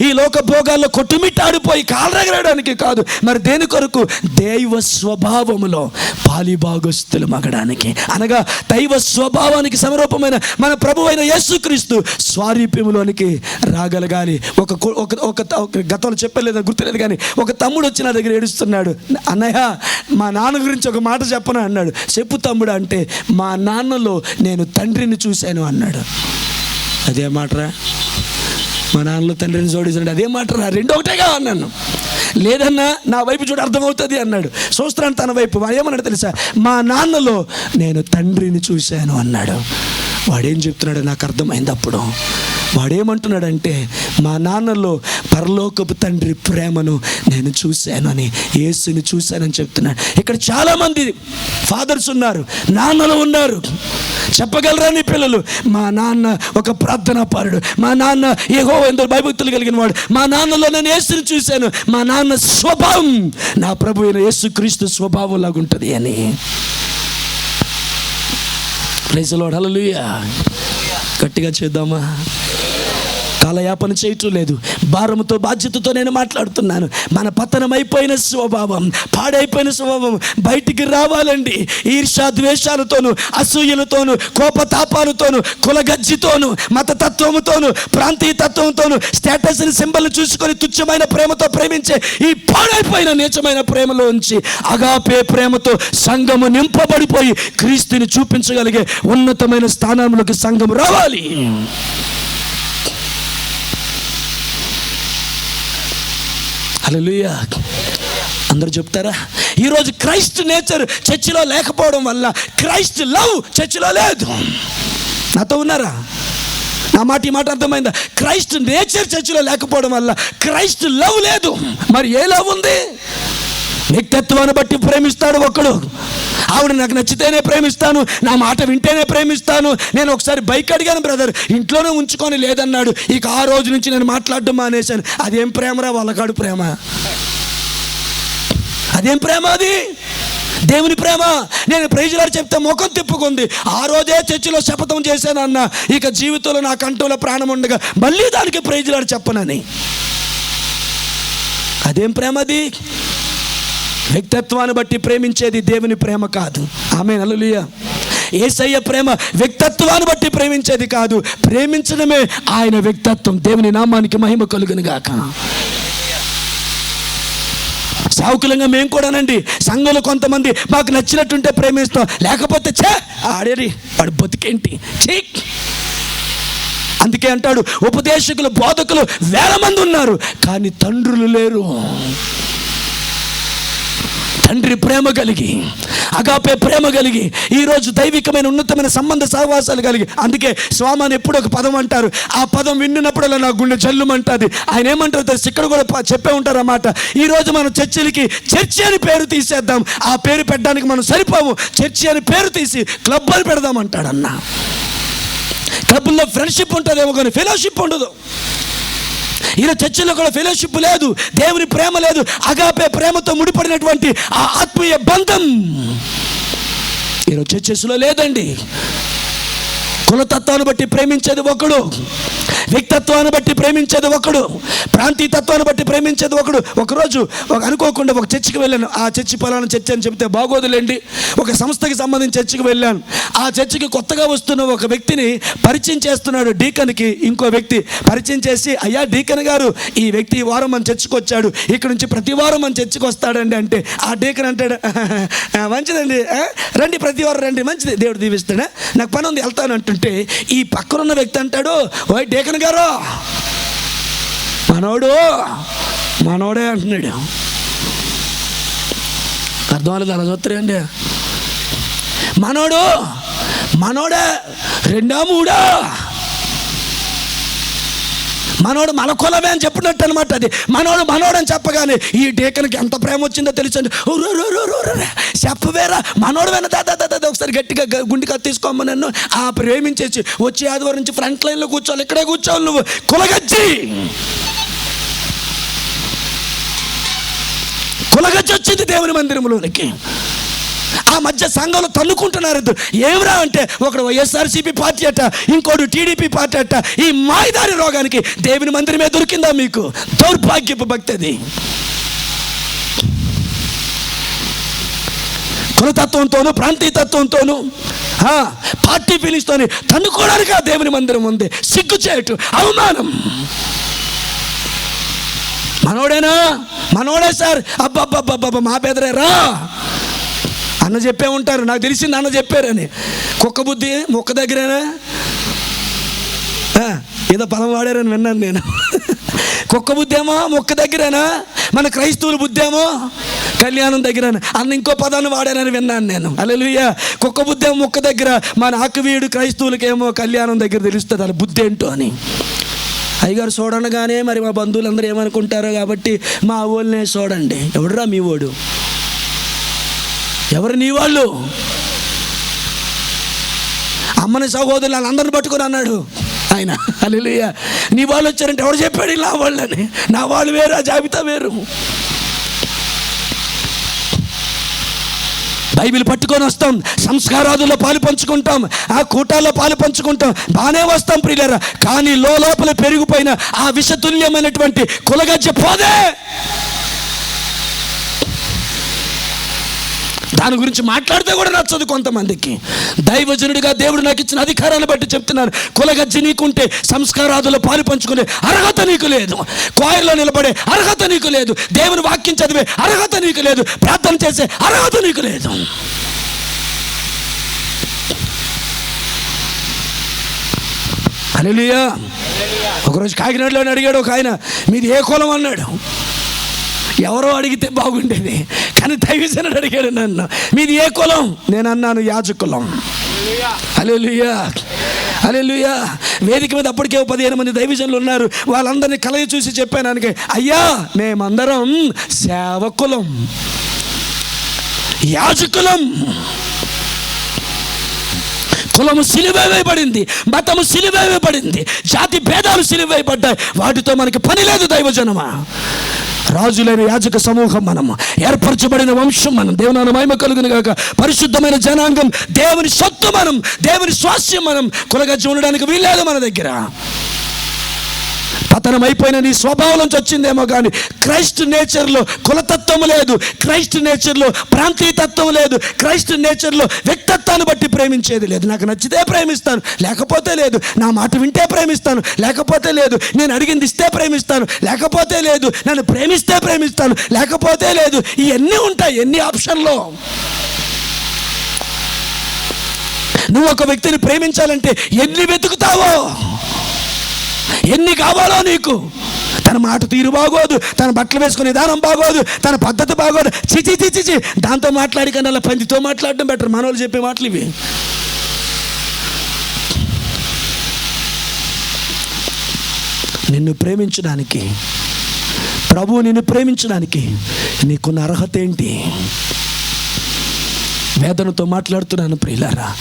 ఈ లోక భోగాల్లో కొట్టుమిట్టాడిపోయి కాలరగడానికి కాదు. మరి దేని కొరకు? దైవ స్వభావములో పాలిభాగస్తులు మగడానికి. అనగా దైవ స్వభావానికి సమరూపమైన మన ప్రభు అయిన యేసుక్రీస్తు స్వారీప్యములోనికి రాగలగాలి. ఒక ఒక ఒక ఒక గతంలో చెప్పలేదు గుర్తులేదు కానీ ఒక తమ్ముడు వచ్చి నా దగ్గర ఏడుస్తున్నాడు. అన్నయ్య మా నాన్న గురించి ఒక మాట చెప్పను? అన్నాడు. చెప్పు తమ్ముడు అంటే మా నాన్నలో నేను తండ్రిని చూశాను అన్నాడు. అదే మాటరా? మా నాన్నలో తండ్రిని జోడించండి అదే మాటరా రెండు ఒకటేగా అన్నాను. లేదన్నా నా వైపు చూడ అర్థమవుతుంది అన్నాడు. చూస్తున్నాను తన వైపు వాడు ఏమన్నాడు తెలుసా? మా నాన్నలో నేను తండ్రిని చూశాను అన్నాడు. వాడేం చెప్తున్నాడో నాకు అర్థమైంది అప్పుడు. వాడేమంటున్నాడంటే మా నాన్నలో పరలోకపు తండ్రి ప్రేమను నేను చూశాను అని యేసుని చూశానని చెప్తున్నాడు. ఇక్కడ చాలామంది ఫాదర్స్ ఉన్నారు నాన్నలు ఉన్నారు. చెప్పగలరా నీ పిల్లలు? మా నాన్న ఒక ప్రార్థనా పారుడు. మా నాన్న ఏహో ఎందరో భయభక్తులు కలిగిన వాడు. మా నాన్నలో నేను యేసుని చూశాను. మా నాన్న స్వభావం. నా ప్రభు అయిన యేసు క్రీస్తు స్వభావం లాగా ఉంటుంది అని ప్రైజ్లో హల్లెలూయా. గట్టిగా చేద్దామా? కాలయాపన చేయటం లేదు. భారముతో బాధ్యతతో నేను మాట్లాడుతున్నాను. మన పతనం అయిపోయిన స్వభావం పాడైపోయిన స్వభావం బయటికి రావాలండి. ఈర్షా ద్వేషాలతోను అసూయలతోను కోపతాపాలతోను కులగజ్జితోను మతతత్వముతోను ప్రాంతీయ తత్వంతోను స్టేటస్ని సింబల్ చూసుకొని తుచ్చమైన ప్రేమతో ప్రేమించే ఈ పాడైపోయిన నీచమైన ప్రేమలో ఉంచి అగాపే ప్రేమతో సంఘము నింపబడిపోయి క్రీస్తుని చూపించగలిగే ఉన్నతమైన స్థానంలోకి సంఘం రావాలి. హల్లెలూయా. అందరూ చెప్తారా? ఈరోజు క్రైస్ట్ నేచర్ చర్చిలో లేకపోవడం వల్ల క్రైస్ట్ లవ్ చర్చిలో లేదు. నాతో ఉన్నారా? నా మాట ఈ మాట అర్థమైందా? క్రైస్ట్ నేచర్ చర్చిలో లేకపోవడం వల్ల క్రైస్ట్ లవ్ లేదు. మరి ఏ లవ్ ఉంది? వ్యక్తిత్వాన్ని బట్టి ప్రేమిస్తాడు ఒకడు. ఆవిడ నాకు నచ్చితేనే ప్రేమిస్తాను నా మాట వింటేనే ప్రేమిస్తాను. నేను ఒకసారి బైక్ అడిగాను బ్రదర్ ఇంట్లోనే ఉంచుకొని లేదన్నాడు. ఇక ఆ రోజు నుంచి నేను మాట్లాడడం మానేశాను. అదేం ప్రేమరా వాళ్ళకాడు ప్రేమ. అదేం ప్రేమ అది? దేవుని ప్రేమ. నేను ప్రైజులారు చెప్తే ముఖం తిప్పుకుంది. ఆ రోజే చర్చిలో శపథం చేశాను అన్న. ఇక జీవితంలో నా కంటంలో ప్రాణం ఉండగా మళ్ళీ దానికి ప్రైజులారు చెప్పనని. అదేం ప్రేమ అది? వ్యక్తిత్వాన్ని బట్టి ప్రేమించేది దేవుని ప్రేమ కాదు. ఆమె నలులియ ఏసయ్య ప్రేమ వ్యక్తిత్వాన్ని బట్టి ప్రేమించేది కాదు. ప్రేమించడమే ఆయన వ్యక్తిత్వం. దేవుని నామానికి మహిమ కలుగునుగాక సావుకులంగా మేము కూడానండి. సంఘంలో కొంతమంది మాకు నచ్చినట్టుంటే ప్రేమిస్తాం. లేకపోతే చే ఆడేరి వాడు బతికేంటి? చే అందుకే అంటాడు ఉపదేశకులు బోధకులు వేల మంది ఉన్నారు కానీ తండ్రులు లేరు. తండ్రి ప్రేమ కలిగి అగాపే ప్రేమ కలిగి ఈరోజు దైవికమైన ఉన్నతమైన సంబంధ సహవాసాలు కలిగి. అందుకే స్వామాని ఎప్పుడు ఒక పదం అంటారు. ఆ పదం విన్నప్పుడల్లా నా గుండె జల్లుమంటుంది. ఆయన ఏమంటారు తెలుసు? ఇక్కడ కూడా చెప్పే ఉంటారు అన్నమాట. ఈరోజు మనం చర్చిలకి చర్చి అని పేరు తీసేద్దాం. ఆ పేరు పెట్టడానికి మనం సరిపోము చర్చి అని పేరు తీసి క్లబ్ అని పెడదాం అంటాడన్న క్లబ్లో ఫ్రెండ్షిప్ ఉంటుందేమో కానీ ఫెలోషిప్ ఉండదు. ఈరోజు చర్చిలో కూడా ఫెలోషిప్ లేదు దేవుని ప్రేమ లేదు అగాపే ప్రేమతో ముడిపడినటువంటి ఆ ఆత్మీయ బంధం ఈరోజు చర్చెస్లో లేదండి. కులతత్వాన్ని బట్టి ప్రేమించేది ఒకడు. వ్యక్తిత్వాన్ని బట్టి ప్రేమించేది ఒకడు. ప్రాంతీయ తత్వాన్ని బట్టి ప్రేమించేది ఒకడు. ఒకరోజు ఒక అనుకోకుండా ఒక చర్చికి వెళ్ళాను. ఆ చర్చి పలానా చర్చి అని చెప్తే బాగోదులేండి. ఒక సంస్థకి సంబంధించి చర్చికి వెళ్ళాను. ఆ చర్చికి కొత్తగా వస్తున్న ఒక వ్యక్తిని పరిచయం చేస్తున్నాడు డీకన్కి. ఇంకో వ్యక్తి పరిచయం చేసి అయ్యా డీకన్ గారు ఈ వ్యక్తి ఈ వారం మన చర్చికి వచ్చాడు. ఇక్కడ నుంచి ప్రతి వారం మన చర్చికి వస్తాడండి అంటే ఆ డీకన్ అంటాడు. మంచిదండి. రండి ప్రతి వారం రండి. మంచిది. దేవుడు దీవిస్తాడా? నాకు పని ఉంది వెళ్తాను అంటే ఈ పక్కనున్న వ్యక్తి అంటాడు ఓ డేకన్ గారు మనోడు మనోడే అంటున్నాడు. అర్థం అవ్వలేదు అలా చూస్తారండి మనోడు మనోడే రెండా మూడా? మనోడు మన కులమే అని చెప్పినట్టు అనమాట అది. మనోడు మనోడు అని చెప్పగానే ఈ డేకన్కి ఎంత ప్రేమ వచ్చిందో తెలుసండి చెప్పవేరా? మనోడు వెన దాదా దాదా ఒకసారి గట్టిగా గుండెగా గుండె నన్ను. ఆ ప్రేమించేసి వచ్చే ఆదివారం నుంచి ఫ్రంట్ లైన్లో కూర్చోవాలి. ఇక్కడే కూర్చోవాలి నువ్వు. కులగజ్జి! కులగజ్జి వచ్చింది దేవుని మందిరంలోనికి. ఆ మధ్య సంఘంలో తన్నుకుంటున్నారు ఇద్దరు. ఏమిరా అంటే ఒకడు వైఎస్ఆర్సీపీ పార్టీ అట ఇంకోటి టీడీపీ పార్టీ అట. ఈ మాయదారి రోగానికి దేవుని మందిరమే దొరికిందా మీకు? దౌర్భాగ్యపు భక్తి అది. కులతత్వంతోనూ ప్రాంతీయతత్వంతోనూ ఆ, పార్టీ ఫీలింగ్స్తోని తన్నుకోవడానికి ఆ దేవుని మందిరం ఉంది. సిగ్గుచేటు అవమానం. మనోడేనా? మనోడే సార్. అబ్బబ్బబ్బబ్బ మా బెదరేరా అన్న చెప్పే ఉంటారు. నాకు తెలిసింది అన్న చెప్పారని. కుక్క బుద్ధి మొక్క దగ్గరేనా? ఏదో పదం వాడారని విన్నాను నేను. కుక్క బుద్ధేమో మొక్క దగ్గరేనా? మన క్రైస్తవుల బుద్ధేమో కళ్యాణం దగ్గర అన్న ఇంకో పదాన్ని వాడానని విన్నాను నేను. అలెలుయ్య కుక్క బుద్ధేమో మొక్క దగ్గర మన ఆకువీడు క్రైస్తవులకేమో కళ్యాణం దగ్గర తెలుస్తుంది. అలా బుద్ధి ఏంటో అని. అయ్యగారు చూడనగానే మరి మా బంధువులందరూ ఏమనుకుంటారో కాబట్టి మా ఊళ్ళనే చూడండి. ఎవడురా మీ ఓడు? ఎవరు నీ వాళ్ళు? అమ్మని సహోదరులు వాళ్ళందరిని పట్టుకొని అన్నాడు. ఆయన అలెలుయ్య నీ వాళ్ళు వచ్చారంటే ఎవడు చెప్పాడు నా వాళ్ళని? నా వాళ్ళు వేరు ఆ జాబితా వేరు. బైబిల్ పట్టుకొని వస్తాం సంస్కారాదుల్లో పాలు పంచుకుంటాం ఆ కూటాల్లో పాలు పంచుకుంటాం బాగానే వస్తాం ప్రియులరా. కానీ లోపల పెరిగిపోయిన ఆ విషతుల్యమైనటువంటి కులగజ్జ పోదే! దాని గురించి మాట్లాడితే కూడా నచ్చదు కొంతమందికి. దైవజనుడిగా దేవుడు నాకు ఇచ్చిన అధికారాన్ని బట్టి చెప్తున్నాను కులగజ్జి నీకుంటే సంస్కారాదులు పాలు పంచుకునే అర్హత నీకు లేదు. కోయల్లో నిలబడే అర్హత నీకు లేదు. దేవుని వాక్యం చదివే అర్హత నీకు లేదు. ప్రార్థన చేసే అర్హత నీకు లేదు. హల్లెలూయా. ఒకరోజు కాకినాడలో అడిగాడు ఒక ఆయన మీది ఏ కులం? అన్నాడు. ఎవరో అడిగితే బాగుండేది. కానీ దైవజనుడు అడిగాడు నన్ను మీది ఏ కులం? నేను అన్నాను యాజకులం అలెలుయా అలెలుయా వేదిక మీద అప్పటికే ఓ పదిహేను మంది దైవజనులు ఉన్నారు. వాళ్ళందరినీ కలయి చూసి చెప్పాను ఆయనకి అయ్యా మేమందరం సేవకులం. యాజకులం కులము సిలువేయబడింది మతము సిలువేయబడింది జాతి భేదాలు సిలువేయబడ్డాయి వాటితో మనకి పని లేదు దైవజనమా. రాజులైన యాజక సమూహం మనము ఏర్పరచబడిన వంశం మనం దేవుని మహిమ కలుగును గాక. పరిశుద్ధమైన జనాంగం దేవుని సొత్తు మనం దేవుని స్వాస్యం మనం కులగజ్జి ఉండడానికి వీల్లేదు మన దగ్గర. పతనం అయిపోయిన నీ స్వభావం నుంచి వచ్చిందేమో కానీ క్రైస్ట్ నేచర్లో కులతత్వం లేదు క్రైస్ట్ నేచర్లో ప్రాంతీయతత్వం లేదు క్రైస్ట్ నేచర్లో వ్యక్తత్వాన్ని బట్టి ప్రేమించేది లేదు. నాకు నచ్చితే ప్రేమిస్తాను లేకపోతే లేదు. నా మాట వింటే ప్రేమిస్తాను లేకపోతే లేదు. నేను అడిగింది ఇస్తే ప్రేమిస్తాను లేకపోతే లేదు. నన్ను ప్రేమిస్తే ప్రేమిస్తాను లేకపోతే లేదు. ఇవన్నీ ఉంటాయి ఎన్ని ఆప్షన్లో. నువ్వు ఒక వ్యక్తిని ప్రేమించాలంటే ఎన్ని వెతుకుతావో? ఎన్ని కావాలో నీకు? తన మాట తీరు బాగోదు తన బట్టలు వేసుకునే విధానం బాగోదు తన పద్ధతి బాగోదు. చిచి చిచి చి దాంతో మాట్లాడి కన్నా అలా పందితో మాట్లాడడం బెటర్ మనోళ్ళు చెప్పే మాటలు ఇవి. నిన్ను ప్రేమించడానికి ప్రభు నిన్ను ప్రేమించడానికి నీకున్న అర్హత ఏంటి? వేదనతో మాట్లాడుతున్నాను ప్రియులారా.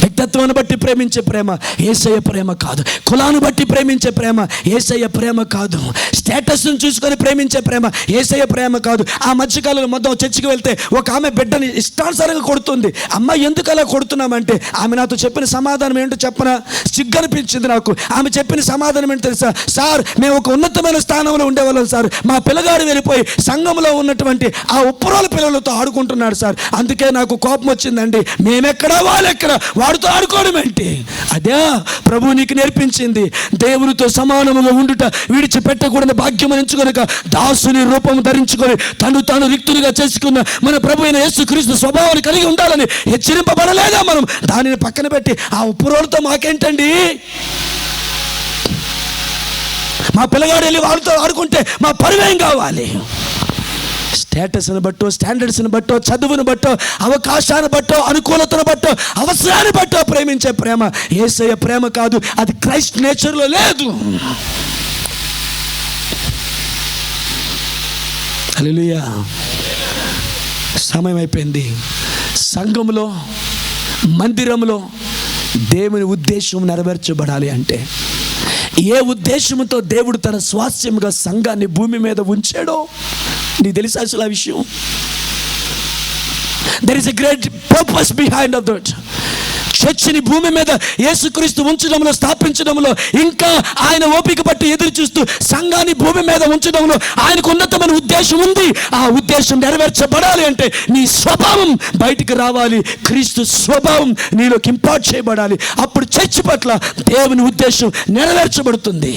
వ్యక్తిత్వాన్ని బట్టి ప్రేమించే ప్రేమ ఏసయ్య ప్రేమ కాదు. కులాన్ని బట్టి ప్రేమించే ప్రేమ ఏసయ్య ప్రేమ కాదు. స్టేటస్ను చూసుకొని ప్రేమించే ప్రేమ ఏసయ్య ప్రేమ కాదు. ఆ మధ్యకాలంలో మొత్తం చర్చికి వెళ్తే ఒక ఆమె బిడ్డని ఇష్టానుసారంగా కొడుతుంది. అమ్మ ఎందుకు అలా కొడుతున్నామంటే ఆమె నాతో చెప్పిన సమాధానం ఏంటో చెప్పనా? సిగ్గనిపించింది నాకు. ఆమె చెప్పిన సమాధానం ఏంటో తెలుసా? సార్ మేము ఒక ఉన్నతమైన స్థానంలో ఉండేవాళ్ళం సార్. మా పిల్లగాడు వెళ్ళిపోయి సంఘంలో ఉన్నటువంటి ఆ ఉప్పురోల పిల్లలతో ఆడుకుంటున్నాడు సార్. అందుకే నాకు కోపం వచ్చిందండి. మేమెక్కడా వాళ్ళెక్కడ? వాడితో ఆడుకోవడం ఏంటి? అదే ప్రభు నీకు నేర్పించింది. దేవునితో సమానముగా ఉండుట విడిచిపెట్టకూడని భాగ్యం ఎంచుకొనక దాసుని రూపం ధరించుకొని తను తాను రిక్తునిగా చేసుకున్న మన ప్రభు అయిన యేసు క్రీస్తు స్వభావాన్ని కలిగి ఉండాలని హెచ్చరింపబడలేదా మనం? దానిని పక్కన పెట్టి ఆ ఉప్పురోలతో మాకేంటండి? మా పిల్లగాడు వెళ్ళి వాళ్ళతో ఆడుకుంటే మా పరువేం కావాలి. స్టేటస్ని బట్టో స్టాండర్డ్స్ని బట్టో చదువుని బట్టో అవకాశాన్ని బట్టో అనుకూలతను బట్టో అవసరాన్ని బట్టో ప్రేమించే ప్రేమ. ఏసయ ప్రేమ కాదు అది క్రైస్ట్ నేచర్లో లేదు. అలలుయా సమయం అయిపోయింది. సంఘంలో మందిరంలో దేవుని ఉద్దేశం నెరవేర్చబడాలి అంటే ఏ ఉద్దేశంతో దేవుడు తన స్వాస్యముగా సంఘాన్ని భూమి మీద ఉంచాడో నీకు తెలుసా అసలు ఆ విషయం? There is a great purpose behind of that చర్చిని భూమి మీద యేసుక్రీస్తు ఉంచడంలో స్థాపించడంలో ఇంకా ఆయన ఓపిక పట్టి ఎదురు చూస్తూ సంఘాన్ని భూమి మీద ఉంచడంలో ఆయనకు ఉన్నతమైన ఉద్దేశం ఉంది. ఆ ఉద్దేశం నెరవేర్చబడాలి అంటే నీ స్వభావం బయటికి రావాలి. క్రీస్తు స్వభావం నీలోకి ఇంపార్ట్ చేయబడాలి. అప్పుడు చర్చి పట్ల దేవుని ఉద్దేశం నెరవేర్చబడుతుంది.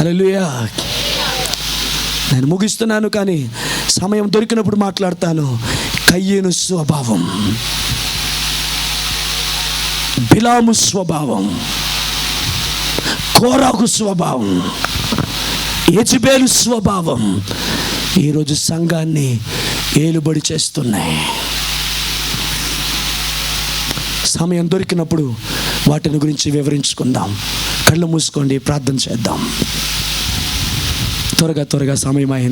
హలలుయా నేను ముగిస్తున్నాను కానీ సమయం దొరికినప్పుడు మాట్లాడతాను. కయ్యేను స్వభావం. బిలాము స్వభావం. కోరాకు స్వభావం. యజబేలు స్వభావం. ఈరోజు సంఘాన్ని ఏలుబడి చేస్తున్నాయి. సమయం దొరికినప్పుడు వాటిని గురించి వివరించుకుందాం. కళ్ళు మూసుకోండి ప్రార్థన చేద్దాం. త్వరగా త్వరగా సమయం అయింది